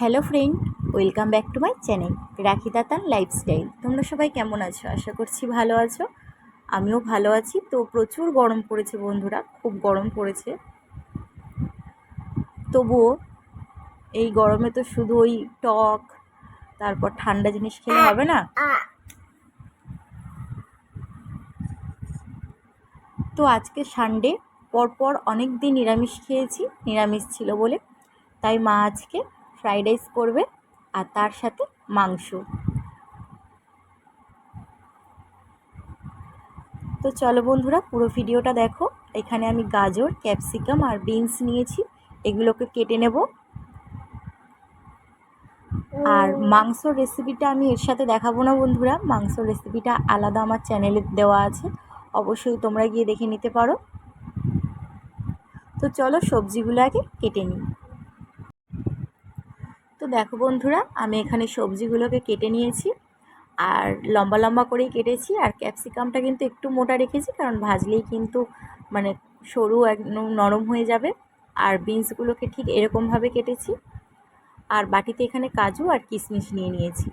Hello friend, welcome back to my channel Rakhi Datan lifestyle. তোমরা সবাই কেমন আছো? আশা করছি ভালো আছো। আমিও ভালো আছি। তো প্রচুর গরম পড়েছে বন্ধুরা, খুব গরম পড়েছে। তবুও এই গরমে তো শুধু ওই টক, তারপর ঠান্ডা জিনিস খেলে হবে না? তো আজকে সানডে, পরপর অনেক দিন নিরামিষ খেয়েছি, নিরামিষ ছিল বলে। তাই মা আজকে ফ্রাইড রাইস করবে আর তার সাথে মাংস। তো চলো বন্ধুরা পুরো ভিডিওটা দেখো। এখানে আমি গাজর ক্যাপসিকাম আর বিনস নিয়েছি। এগুলোকে কেটে নেব। আর মাংসর রেসিপিটা আমি এর সাথে দেখাবো না বন্ধুরা। মাংসর রেসিপিটা আলাদা আমার চ্যানেলে দেওয়া আছে। অবশ্যই তোমরা গিয়ে দেখে নিতে পারো। তো চলো সবজিগুলো আগে কেটে নিই। দেখো বন্ধুরা, আমি এখানে সবজিগুলোকে কেটে নিয়েছি আর লম্বা লম্বা করেই কেটেছি আর ক্যাপসিকামটা কিন্তু একটু মোটা রেখেছি কারণ ভাজলেই কিন্তু মানে সরু একদম নরম হয়ে যাবে আর বিনসগুলোকে ঠিক এরকমভাবে কেটেছি আর বাটিতে এখানে কাজু আর কিশমিশ নিয়ে নিয়েছি।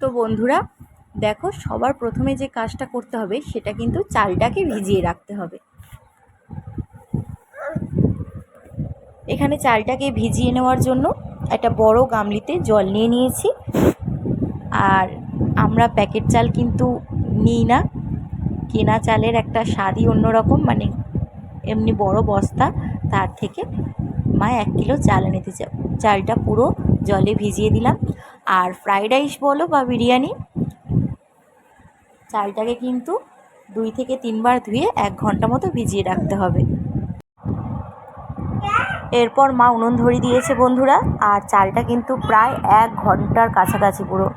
তো বন্ধুরা, দেখো সবার প্রথমে যে কাজটা করতে হবে সেটা কিন্তু চালটাকে ভিজিয়ে রাখতে হবে। এখানে চালটাকে ভিজিয়ে নেওয়ার জন্য একটা বড় গামলিতে জল নিয়ে নিয়েছি। আর আমরা প্যাকেট চাল কিন্তু নিই না। কেনা চালের একটা স্বাদই অন্যরকম মানে এমনি বড় বস্তা, তার থেকে মা এক কিলো চাল এনেতে চালটা পুরো জলে ভিজিয়ে দিলাম। আর ফ্রাইড রাইস বলো বা বিরিয়ানি, চালটাকে কিন্তু দুই থেকে তিনবার ধুয়ে এক ঘণ্টা মতো ভিজিয়ে রাখতে হবে। এরপর মা উনুন ধরিয়ে দিয়েছে বন্ধুরা, আর চালটা কিন্তু প্রায় এক ঘণ্টার কাছাকাছি পুরো।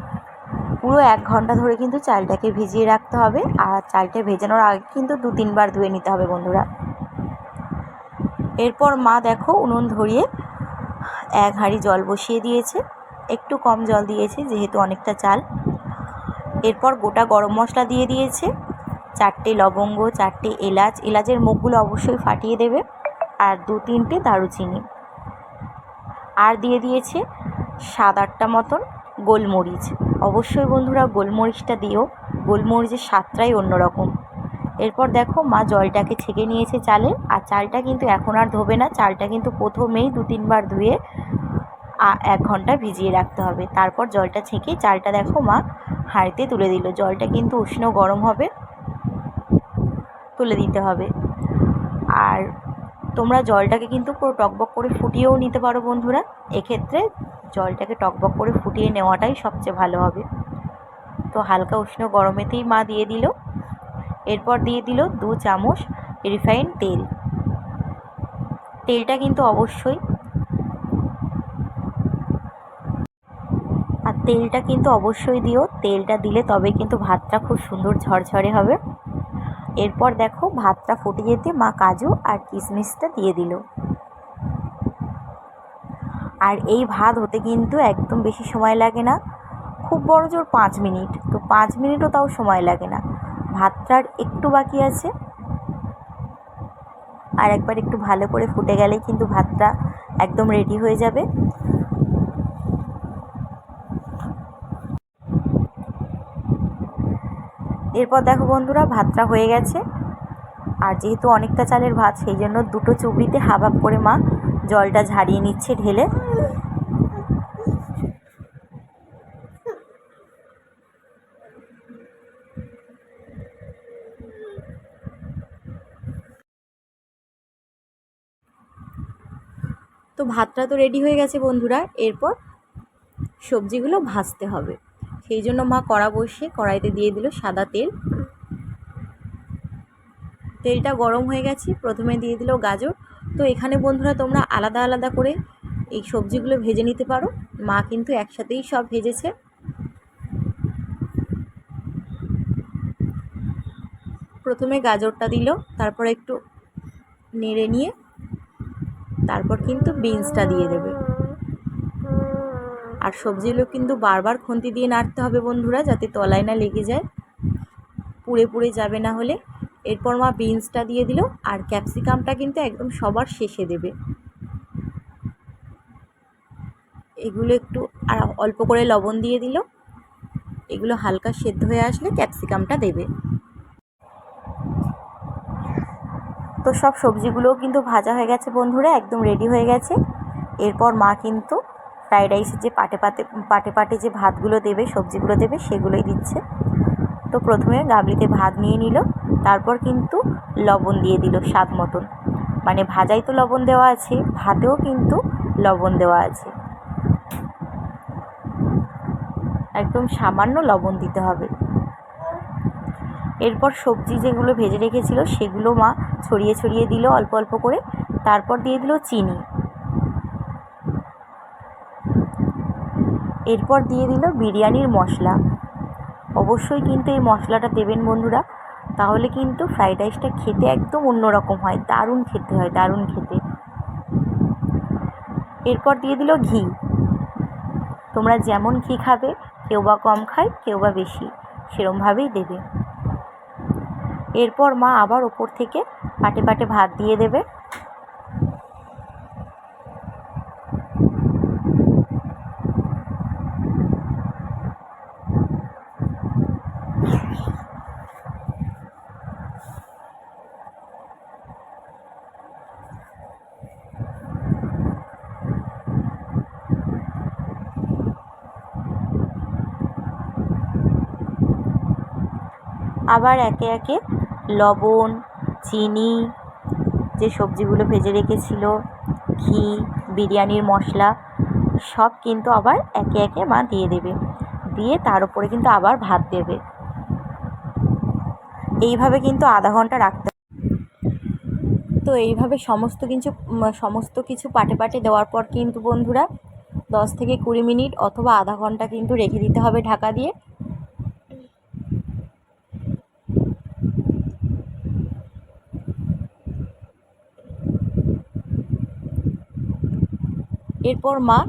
পুরো এক ঘণ্টা ধরে কিন্তু চালটাকে ভিজিয়ে রাখতে হবে, আর চালটা ভেজানোর আগে কিন্তু দু তিনবার ধুয়ে নিতে হবে বন্ধুরা। এরপর মা দেখো উনুন ধরিয়ে এক হাঁড়ি জল বসিয়ে দিয়েছে, একটু কম জল দিয়েছে যেহেতু অনেকটা চাল। এরপর গোটা গরম মশলা দিয়ে দিয়েছে, চারটে লবঙ্গ, চারটে এলাচ, এলাচের মুখগুলো অবশ্যই ফাটিয়ে দেবে। আর দু তিনটে দারুচিনি। আর দিয়ে দিয়েছে সাত আটটা মতন গোলমরিচ। অবশ্যই বন্ধুরা গোলমরিচটা দিও। গোলমরিচের স্বাদটাই অন্যরকম। এরপর দেখো মা জলটাকে ছেঁকে নিয়েছে চালে। আর চালটা কিন্তু এখন আর ধোবে না। চালটা কিন্তু প্রথমেই দু তিনবার ধুয়ে এক ঘণ্টা ভিজিয়ে রাখতে হবে। তারপর জলটা ছেঁকে চালটা দেখো মা হাঁড়িতে তুলে দিল। জলটা কিন্তু উষ্ণ গরম হবে, তুলে দিতে হবে। আর তোমরা জলটাকে কিন্তু পুরো টকবক করে ফুটিয়েও নিতে পারো বন্ধুরা। এক্ষেত্রে জলটাকে টকবক করে ফুটিয়ে নেওয়াটাই সবচেয়ে ভালো হবে। তো হালকা উষ্ণ গরমেতেই মা দিয়ে দিল। এরপর দিয়ে দিল দু চামচ রিফাইন তেল। তেলটা কিন্তু অবশ্যই। আর তেলটা কিন্তু অবশ্যই দিও। তেলটা দিলে তবে কিন্তু ভাতটা খুব সুন্দর ঝরঝরে হবে। এরপর দেখো ভাতটা ফুটে যেতে মা কাজু আর কিশমিশটা দিয়ে দিল। আর এই ভাত হতে কিন্তু একদম বেশি সময় লাগে না। খুব বড় জোর পাঁচ মিনিট। তো পাঁচ মিনিটও তাও সময় লাগে না। ভাতটার একটু বাকি আছে। আর একবার একটু ভালো করে ফুটে গেলেই কিন্তু ভাতটা একদম রেডি হয়ে যাবে। এরপর দেখো বন্ধুরা, ভাতটা হয়ে গেছে। আর যেহেতু অনেকটা চালের ভাত, সেই জন্য দুটো চুবড়িতে হাফ করে মা জলটা ঝাড়িয়ে নিচ্ছে ঢেলে। তো ভাতটা তো রেডি হয়ে গেছে বন্ধুরা, এরপর সবজিগুলো ভাজতে হবে। সেই জন্য মা কড়া বসিয়ে কড়াইতে দিয়ে দিল সাদা তেল। তেলটা গরম হয়ে গেছে, প্রথমে দিয়ে দিল গাজর। তো এখানে বন্ধুরা তোমরা আলাদা আলাদা করে এই সবজিগুলো ভেজে নিতে পারো। মা কিন্তু একসাথেই সব ভেজেছে। প্রথমে গাজরটা দিল, তারপর একটু নেড়ে নিয়ে, তারপর কিন্তু বিনসটা দিয়ে দেবে। আর সবজিগুলো কিন্তু বারবার খুন্তি দিয়ে নাড়তে হবে বন্ধুরা, যাতে তলায় না লেগে যায়। পুড়ে পুড়ে যাবে না হলে। এরপর মা বিনসটা দিয়ে দিল আর ক্যাপসিকামটা কিন্তু একদম সবার শেষে দেবে। এগুলো একটু আর অল্প করে লবণ দিয়ে দিল। এগুলো হালকা সেদ্ধ হয়ে আসলে ক্যাপসিকামটা দেবে। তো সব সবজিগুলোও কিন্তু ভাজা হয়ে গেছে বন্ধুরা, একদম রেডি হয়ে গেছে। এরপর মা কিন্তু ফ্রাইড রাইসের যে পাটে পাতে, পাটে পাটে যে ভাতগুলো দেবে, সবজিগুলো দেবে, সেগুলোই দিচ্ছে। তো প্রথমে গাবলিতে ভাত নিয়ে নিল, তারপর কিন্তু লবণ দিয়ে দিল স্বাদ মতন। মানে ভাজাই তো লবণ দেওয়া আছে, ভাতেও কিন্তু লবণ দেওয়া আছে। একদম সামান্য লবণ দিতে হবে। এরপর সবজি যেগুলো ভেজে রেখেছিল, সেগুলো মা ছড়িয়ে ছড়িয়ে দিল অল্প অল্প করে। তারপর দিয়ে দিল চিনি। এরপর দিয়ে দিল বিরিয়ানির মশলা। অবশ্যই কিন্তু এই মশলাটা দেবেন বন্ধুরা। তাহলে কিন্তু ফ্রাইড রাইসটা খেতে একদম অন্যরকম হয়, দারুণ খেতে হয়, দারুণ খেতে। এরপর দিয়ে দিল ঘি। তোমরা যেমন ঘি খাবে, কেউ বা কম খায়, কেউ বা বেশি, সেরমভাবেই দেবে। এরপর মা আবার ওপর থেকে পাটে পাটে ভাত দিয়ে দেবে। আবার একে একে লবণ, চিনি, যে সবজিগুলো ভেজে রেখেছিল, ঘি, বিরিয়ানির মশলা, সব কিন্তু আবার একে একে মা দিয়ে দেবে। দিয়ে তার উপরে কিন্তু আবার ভাত দেবে। এইভাবে কিন্তু আধা ঘণ্টা রাখতে তো এইভাবে সমস্ত কিছু সমস্ত কিছু পাটে পাটে দেওয়ার পর কিন্তু বন্ধুরা দশ থেকে কুড়ি মিনিট অথবা আধা ঘণ্টা কিন্তু রেখে দিতে হবে ঢাকা দিয়ে। এরপর মা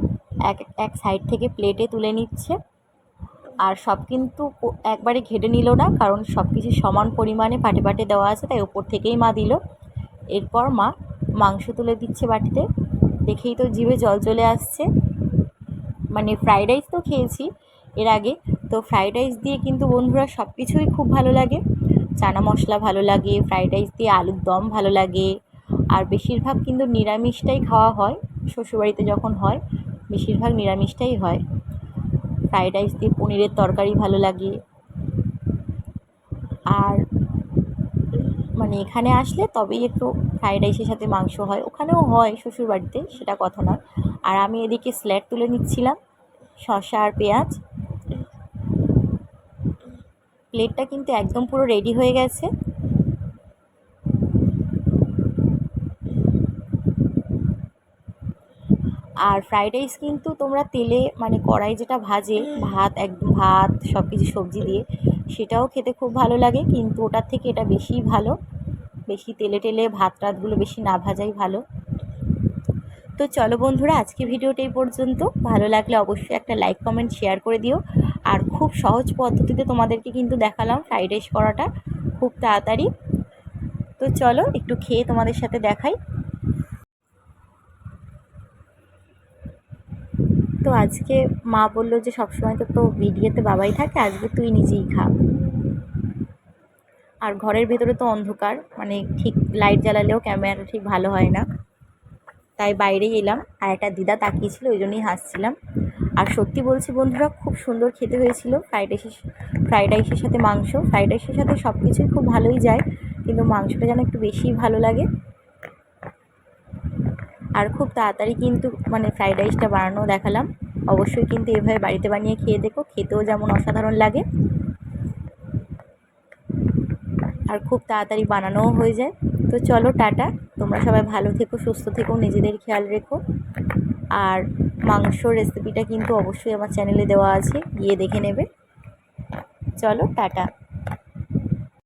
এক এক সাইড থেকে প্লেটে তুলে নিচ্ছে। আর সব কিন্তু একবারে ঘেটে নিল না, কারণ সব কিছু সমান পরিমাণে পাটে পাটে দেওয়া আছে, তাই ওপর থেকেই মা দিল। এরপর মা মাংস তুলে দিচ্ছে বাটিতে। দেখেই তো জিভে জল চলে আসছে। মানে ফ্রাইড রাইস তো খেয়েছি এর আগে। তো ফ্রাইড রাইস দিয়ে কিন্তু বন্ধুরা সব কিছুই খুব ভালো লাগে। চানা মশলা ভালো লাগে ফ্রাইড রাইস দিয়ে আলুর দম ভালো লাগে। আর বেশিরভাগ কিন্তু নিরামিষটাই খাওয়া হয়। শ্বশুরবাড়িতে যখন হয়, বেশিরভাগ নিরামিষটাই হয়। ফ্রাইড রাইস দিয়ে পনিরের তরকারি ভালো লাগে। আর মানে এখানে আসলে তবেই একটু ফ্রাইড রাইসের সাথে মাংস হয়। ওখানেও হয় শ্বশুরবাড়িতে, সেটা কথা নয়। আর আমি এদিকে স্ল্যাট তুলে নিচ্ছিলাম, শসা আর পেঁয়াজ। প্লেটটা কিন্তু একদম পুরো রেডি হয়ে গেছে। আর ফ্রাইড রাইস কিন্তু তোমরা তেলে মানে কড়াই যেটা ভাজে, ভাত একদম, ভাত সব কিছু সবজি দিয়ে, সেটাও খেতে খুব ভালো লাগে, কিন্তু ওটার থেকে এটা বেশি ভালো। বেশি তেলে টেলে ভাত টাতগুলো বেশি না ভাজাই ভালো। তো চলো বন্ধুরা, আজকে ভিডিওটা এই পর্যন্ত। ভালো লাগলে অবশ্যই একটা লাইক কমেন্ট শেয়ার করে দিও। আর খুব সহজ পদ্ধতিতে তোমাদেরকে কিন্তু দেখালাম ফ্রাইড রাইস করাটা খুব তাড়াতাড়ি। তো চলো একটু খেয়ে তোমাদের সাথে দেখাই। তো আজকে মা বলল যে সবসময় তো তো ভিডিওতে বাবাই থাকে, আজকে তুই নিজেই খা। আর ঘরের ভেতরে তো অন্ধকার মানে ঠিক লাইট জ্বালালেও ক্যামেরাটা ঠিক ভালো হয় না। তাই বাইরেই এলাম, আর একটা দিদা তাকিয়েছিল, ওই জন্যই হাসছিলাম। আর সত্যি বলছি বন্ধুরা, খুব সুন্দর খেতে হয়েছিল ফ্রাইড রাইসের ফ্রাইড রাইসের সাথে মাংস। ফ্রাইড রাইসের সাথে সব কিছুই খুব ভালোই যায়, কিন্তু মাংসটা যেন একটু বেশিই ভালো লাগে। আর খুব তাড়াতাড়ি কিন্তু মানে ফ্রাইড রাইসটা বানানো দেখালাম। অবশ্যই কিন্তু এভাবে বাড়িতে বানিয়ে খেয়ে দেখো, খেতেও যেমন অসাধারণ লাগে। আর খুব তাড়াতাড়ি বানানোও হয়ে যায়। তো চলো, টাটা। তোমরা সবাই ভালো থেকো, সুস্থ থেকো, নিজেদের খেয়াল রেখো। আর মাংস রেসিপিটা কিন্তু অবশ্যই আমার চ্যানেলে দেওয়া আছে, গিয়ে দেখে নেবে। চলো, টাটা।